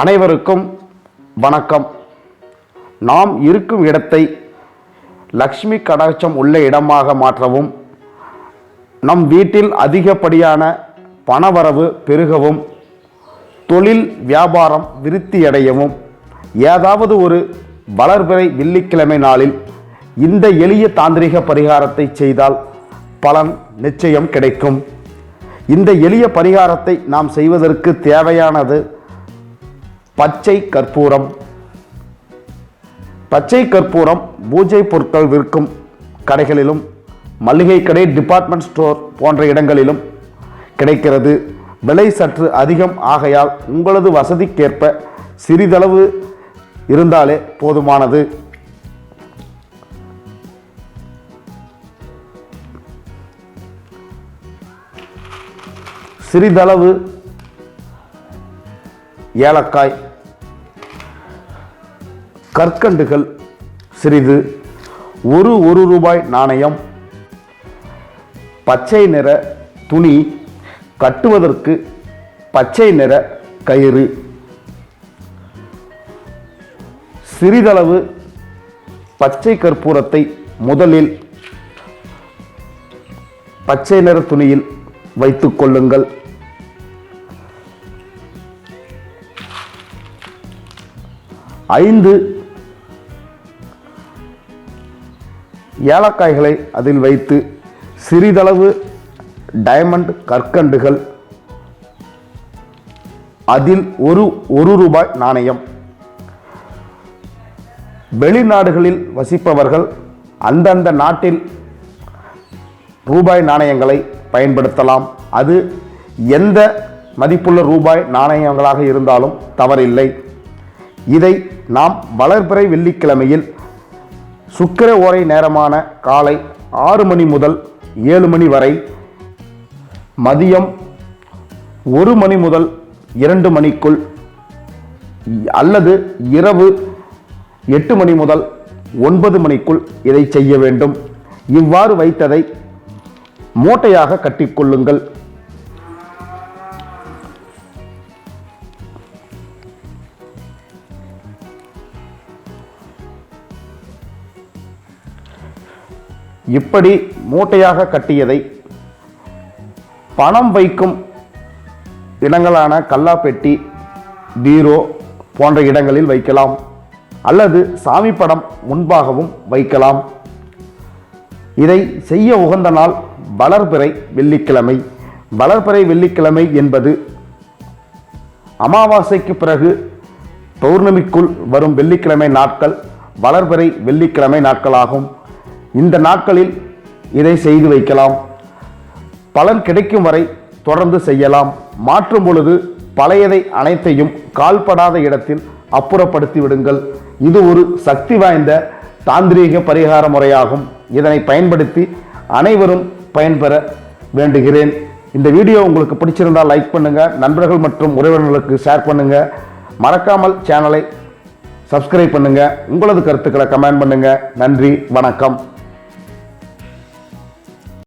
அனைவருக்கும் வணக்கம். நாம் இருக்கும் இடத்தை லக்ஷ்மி கடாட்சம் உள்ள இடமாக மாற்றவும் நம் வீட்டில் அதிகப்படியான பணவரவு பெருகவும் தொழில் வியாபாரம் விருத்தியடையவும் ஏதாவது ஒரு வளர்பிறை வெள்ளிக்கிழமை நாளில் இந்த எளிய தாந்திரிக பரிகாரத்தை செய்தால் பலன் நிச்சயம் கிடைக்கும். இந்த எளிய பரிகாரத்தை நாம் செய்வதற்கு தேவையானது பச்சை கற்பூரம். பச்சை கற்பூரம் பூஜை பொருட்கள் விற்கும் கடைகளிலும் மளிகை கடை டிபார்ட்மெண்ட் ஸ்டோர் போன்ற இடங்களிலும் கிடைக்கிறது. விலை சற்று அதிகம் ஆகையால் உங்களது வசதிக்கேற்ப சிறிதளவு இருந்தாலே போதுமானது. சிறிதளவு ஏலக்காய் கற்கண்டுகள் சிறிது ஒரு ஒரு ரூபாய் நாணயம் பச்சை நிற துணி கட்டுவதற்கு பச்சை நிற கயிறு சிறிதளவு பச்சை கற்பூரத்தை முதலில் பச்சை நிற துணியில் வைத்துக் கொள்ளுங்கள். ஐந்து ஏலக்காய்களை அதில் வைத்து சிறிதளவு டைமண்ட் கற்கண்டுகள் அதில் ஒரு ஒரு ரூபாய் நாணயம். வெளிநாடுகளில் வசிப்பவர்கள் அந்தந்த நாட்டில் ரூபாய் நாணயங்களை பயன்படுத்தலாம். அது எந்த மதிப்புள்ள ரூபாய் நாணயங்களாக இருந்தாலும் தவறில்லை. இதை நாம் வளர்பிறை வெள்ளிக்கிழமையில் சுக்கிர ஓரை நேரமான காலை ஆறு மணி முதல் ஏழு மணி வரை மதியம் ஒரு மணி முதல் இரண்டு மணிக்குள் அல்லது இரவு எட்டு மணி முதல் ஒன்பது மணிக்குள் இதை செய்ய வேண்டும். இவ்வாறு வைத்ததை மூட்டையாக கட்டிக்கொள்ளுங்கள் இப்படி மூட்டையாக கட்டியதை பணம் வைக்கும் இடங்களான கல்லாப்பெட்டி பீரோ போன்ற இடங்களில் வைக்கலாம். அல்லது சாமி படம் முன்பாகவும் வைக்கலாம். இதை செய்ய உகந்த நாள் வளர்பிறை வெள்ளிக்கிழமை. வளர்பிறை வெள்ளிக்கிழமை என்பது அமாவாசைக்கு பிறகு பௌர்ணமிக்குள் வரும் வெள்ளிக்கிழமை நாட்கள் வளர்பிறை வெள்ளிக்கிழமை நாட்களாகும். இந்த நாட்களில் இதை செய்து வைக்கலாம். பலன் கிடைக்கும் வரை தொடர்ந்து செய்யலாம். மாற்றும் பொழுது பழையதை அனைத்தையும் கால்படாத இடத்தில் அப்புறப்படுத்தி விடுங்கள். இது ஒரு சக்தி வாய்ந்த தாந்திரீக பரிகார முறையாகும். இதனை பயன்படுத்தி அனைவரும் பயன்பெற வேண்டுகிறேன். இந்த வீடியோ உங்களுக்கு பிடிச்சிருந்தால் லைக் பண்ணுங்கள் நண்பர்கள் மற்றும் உறவினர்களுக்கு ஷேர் பண்ணுங்கள் மறக்காமல் சேனலை சப்ஸ்கிரைப் பண்ணுங்கள் உங்களது கருத்துக்களை கமெண்ட் பண்ணுங்கள் நன்றி வணக்கம்.